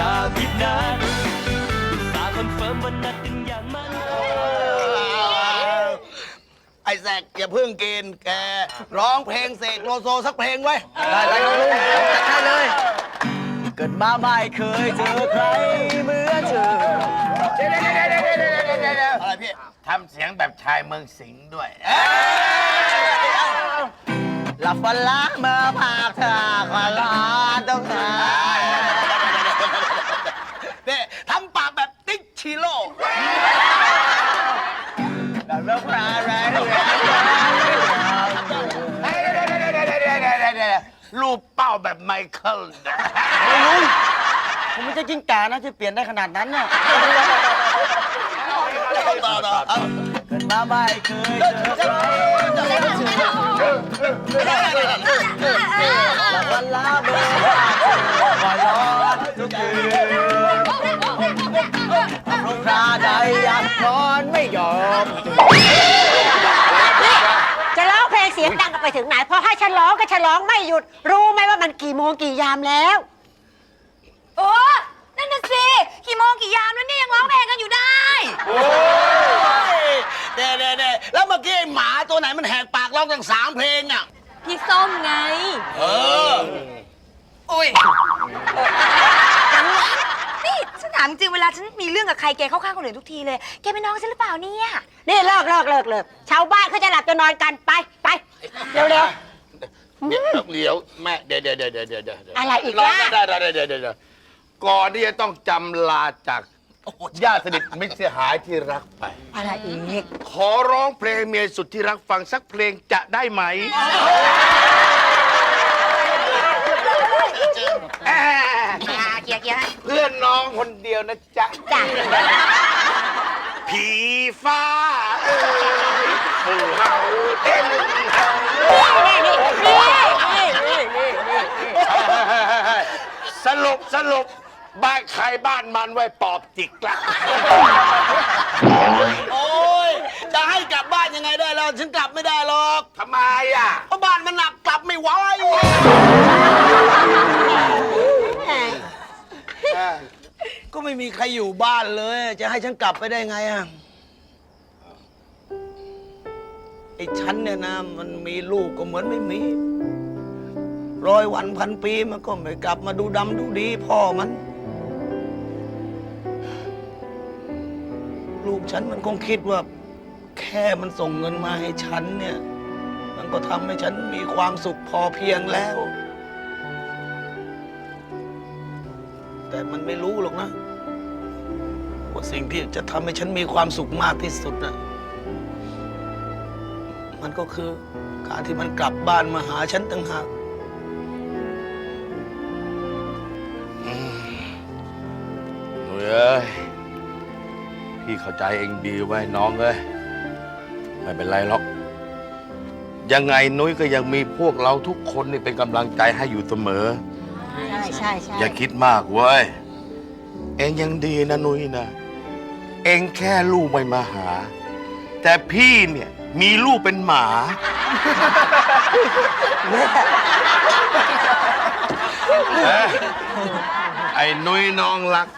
อย่าคิดนานตาคอนเฟิร์มวันนัดกันอย่างมั่นคง ไอ้แซกอย่าเพิ่งกินแกร้องเพลงเสกโลโซสักเพลงไว้ ได้เลยครับลุงจัดให้เลย เกิดมาไม่เคยเจอใครเหมือนเธออะไรพี่ทำเสียงแบบชายเมืองสิงห์ด้วย หลับฝันล้าเมื่อภาคเธอขอลาต้องหา ไมเคิลนะลุงผมไม่ใช่กิ้งก่านะจะเปลี่ยนได้ขนาดนั้นน่ะต่อต่อเอาเกิดมาไม่เคยเจอใครเหมือนเธอหลับฝันล้าเมื่อภาคเธอขอร้อนทุกคืนพระพราใดอยากนอนไม่ยอม ไปถึงไหนพอให้ฉันร้องก็ฉันร้องไม่หยุด รู้ไหมว่ามันกี่โมงกี่ยามแล้ว โอ้นั่นน่ะสิกี่โมงกี่ยามแล้วเนี่ยยังร้องเพลงกันอยู่ได้ โอ้ยเด้เด้เด้แล้วเมื่อกี้ไอ้หมาตัวไหนมันแหกปากร้องตั้งสามเพลงอะ พี่ส้มไง เออ อุ้ยนี่ฉันถามจริงๆเวลาฉันมีเรื่องกับใครแกเข้าข้างคนอื่นทุกทีเลย แกเป็นน้องฉันหรือเปล่าเนี่ย นี่เลิกเลิกเลิกเลิกชาวบ้านเขาจะหลับจะนอนกันไปไป เร็วเร็ว เดี๋ยวเดี๋ยวแม่เดี๋ยวเดี๋ยวเดี๋ยวเดี๋ยวเดี๋ยวเดี๋ยวอะไรอีกรอล่ะได้ได้ได้เดี๋ยวเดี๋ยวเดี๋ยวก่อนที่จะต้องจำลาจากญาติสนิทมิตรเสียหายที่รักไปอะไรอีกขอร้องเพลงเมียสุดที่รักฟังสักเพลงจะได้ไหมแอะอ่าเกียร์เกียร์เพื่อนน้องคนเดียวนะจ๊ะ จ้ะผีฟ้าเอ้ย สรุปสรุปบ้านใครบ้านมันไว้ปอบจิกละโอ้ยจะให้กลับบ้านยังไงได้แล้วฉันกลับไม่ได้หรอกทำไมอะเพราะบ้านมันหนักกลับไม่ไหวก็ไม่มีใครอยู่บ้านเลย จะให้ฉันกลับไปได้ไงอะ อ้ฉันเนี่ยนะมันมีลูกก็เหมือนไม่มีร้อยวันพันปีมันก็ไม่กลับมาดูดำดูดีพ่อมัน ลูกฉันมันคงคิดว่า แค่มันส่งเงินมาให้ฉันเนี่ย มันก็ทำให้ฉันมีความสุขพอเพียงแล้ว แต่มันไม่รู้หรอกนะ ว่าสิ่งที่จะทำให้ฉันมีความสุขมากที่สุดนะ มันก็คือการที่มันกลับบ้านมาหาฉันต่างหากหนูเอ้ยพี่เข้าใจเองดีไว้ยน้องเอ้ยไม่เป็นไรหรอก ยังไงนุ้ยก็ยังมีพวกเราทุกคนนี่เป็นกำลังใจให้อยู่เสมอ ใช่ใช่ใช่อย่าคิดมากเว้ย เองยังดีนะนุ้ยนะ เองแค่ลูกไม่มาหา แต่พี่เนี่ย มีลูกเป็นหมา เอ้ยไอ้นุ้ยน้องรัก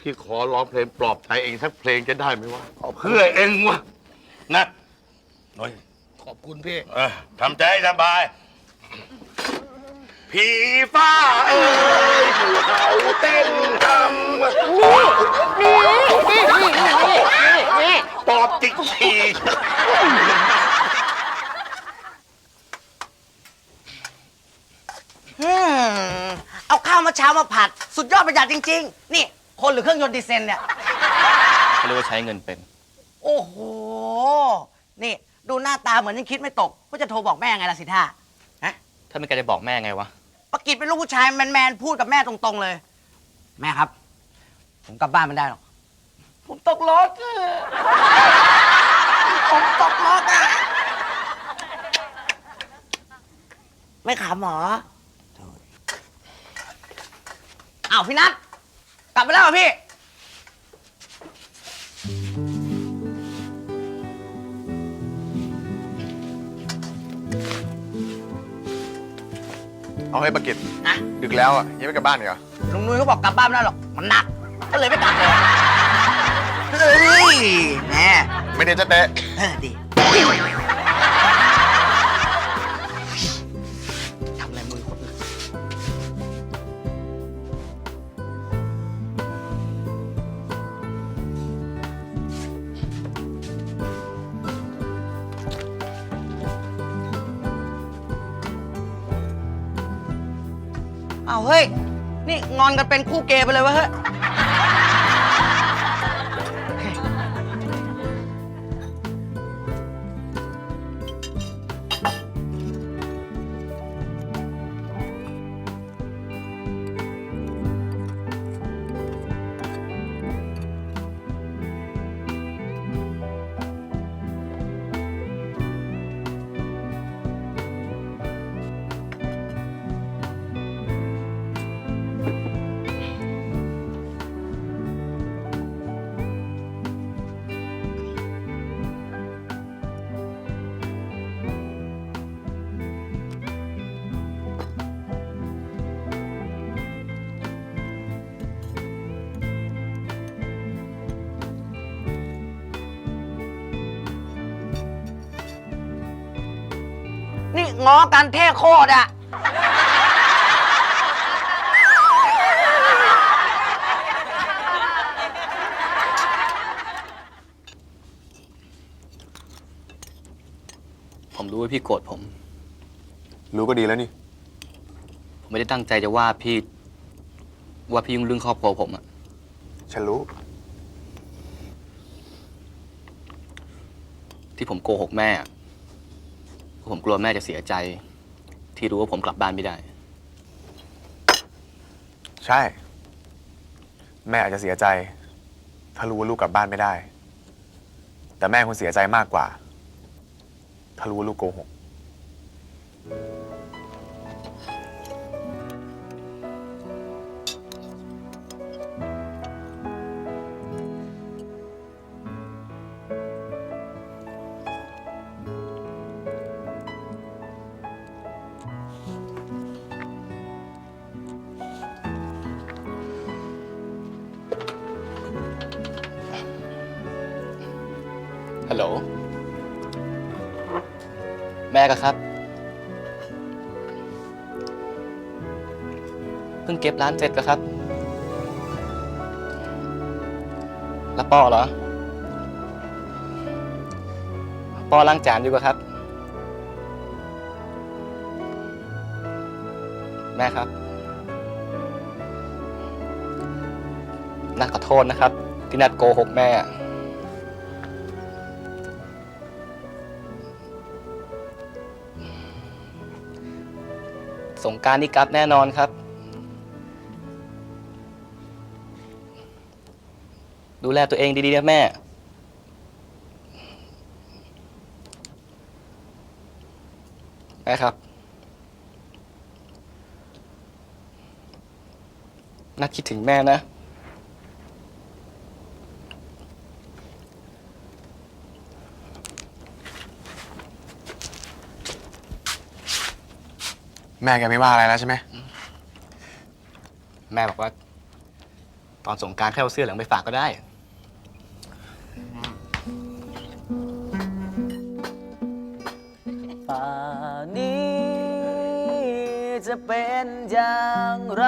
พี่ขอร้องเพลงปลอบใจเองสักเพลงจะได้ไหมวะเพื่อเองวะนะนุ้ยขอบคุณพี่เออทำใจให้สบาย ผีฟ้าเอ้ยภูเขาเต้นทำนี่นี่นี่นี่นี่ปอบจิกฉี่อืมเอาข้าวมาเช้ามาผัด สุดยอดประหยัดจริง ๆ นี่ คนหรือเครื่องยนต์ดีเซลเนี่ยเขาเรียกว่าใช้เงินเป็น โอ้โห นี่ ดูหน้าตาเหมือนยังคิดไม่ตกว่าจะโทรบอกแม่ไงล่ะสิท่าฮะถ้าไม่กล้าจะบอกแม่ไงวะ ปกิจเป็นลูกผู้ชายแมนๆพูดกับแม่ตรงๆเลย แม่ครับ ผมกลับบ้านไม่ได้หรอก ผมตกรถอะผมตกรถอะ ไม่ขาหมออ้าวพี่นัทกลับไปแล้วเหรอพี่ เอาให้ประกิตนะดึกแล้วอะยังไม่กลับบ้านอีกเหรอลุงนุ้ยเขาบอกกลับบ้านไม่ได้หรอก มันหนัก ก็เลยไม่กลับเลยเฮ้ยแม่ไม่ได้จะเตะ เออดี เอาเฮ้ย นี่งอนกันเป็นคู่เกย์ไปเลยวะเฮ้ย ง้อกันเท่โคตรอะผมรู้ว่าพี่โกรธผม รู้ก็ดีแล้วนี่ ผมไม่ได้ตั้งใจจะว่าพี่ ว่าพี่ยุ่งเรื่องครอบครัวผมอะฉันรู้ ที่ผมโกหกแม่อะเพราะ ผมกลัวแม่จะเสียใจ ที่รู้ว่าผมกลับบ้านไม่ได้ ใช่ แม่อาจจะเสียใจ ถ้ารู้ว่าลูกกลับบ้านไม่ได้ แต่แม่คงเสียใจมากกว่า ถ้ารู้ว่าลูกโกหก ฮัลโหล แม่ก็ครับ เพิ่งเก็บร้านเสร็จก็ครับ แล้วปอเหรอปอล้างจานอยู่ก็ครับ แม่ครับนัดขอโทษนะครับ ที่นัดโกหกแม่ สงการนี่กลับแน่นอนครับ ดูแลตัวเองดีๆนะแม่ แม่ครับ นัดคิดถึงแม่นะ แม่แกไม่ว่าอะไรแล้วใช่ไหมแม่บอกว่า ตอนสงกรารแค่เอาเสื้อเหลืองไปฝากก็ได้ ป่านี้จะเป็นอย่างไร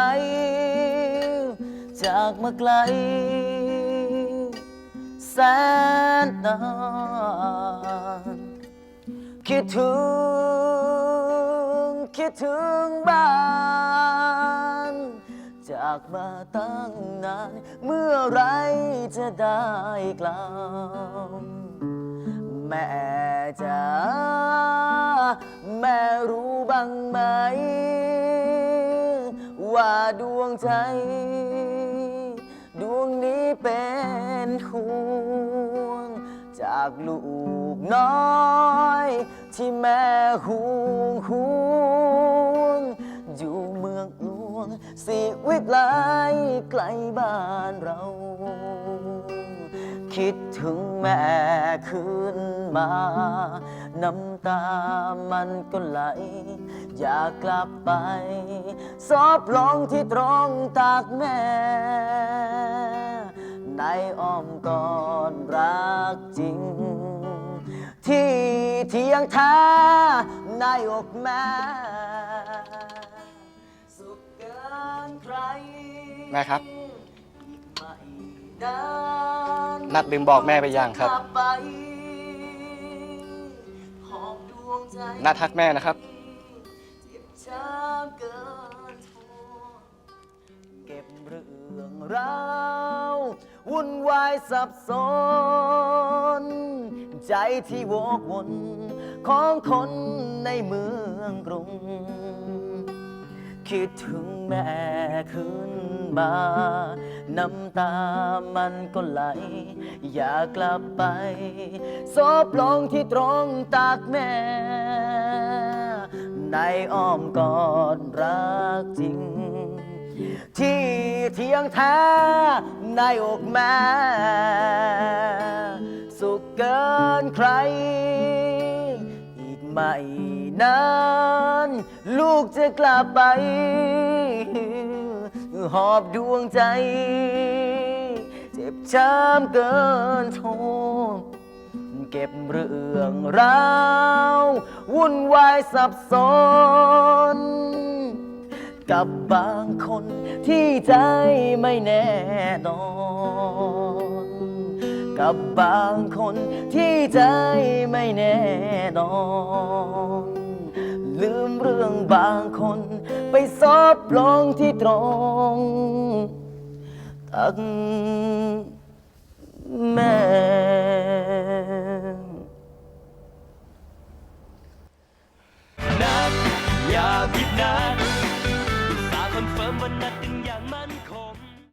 จากมาไกล แสนนานคิดถึง คิดถึงบ้าน จากมาตั้งนาน เมื่อไรจะได้กลับแม่จ๋าแม่รู้บ้างไหม ว่าดวงใจ ดวงนี้เป็นห่วง จากลูกน้อย ที่แม่ห่วงห่วง สิวิไลไกลบ้านเรา คิดถึงแม่คืนมา น้ำตามันก็ไหล อยากกลับไปซอบลงที่ตรงตากแม่ ในอ้อมกอดรักจริง ที่เทียงท้าในอกแม่ แม่ครับไม่นานนัดลืมบอกแม่ไปยังครับกลัไปหอบดวงใจนัดทักแม่นะครับเจ็บช้ำเกินทนเก็บเรื่องราววุ่นวายสับสน ใจที่วกวนของคนในเมืองกรุง คิดถึง แม่ขึ้นมา น้ำตามันก็ไหล อยากกลับไปซบลงที่ตรงตากแม่ ในอ้อมกอดรักจริง ที่เทียงแท้ในอกแม่ สุขเกินใคร อีกไม่ นาน ลูกจะกลับไป หอบดวงใจ เจ็บช้ำเกินทนเก็บเรื่องราว วุ่นวายสับสน กับบางคนที่ใจไม่แน่นอน กับบางคนที่ใจไม่แน่นอน บางคน ไปซบลงที่ตรงตักแม่นักอย่าผิดนัด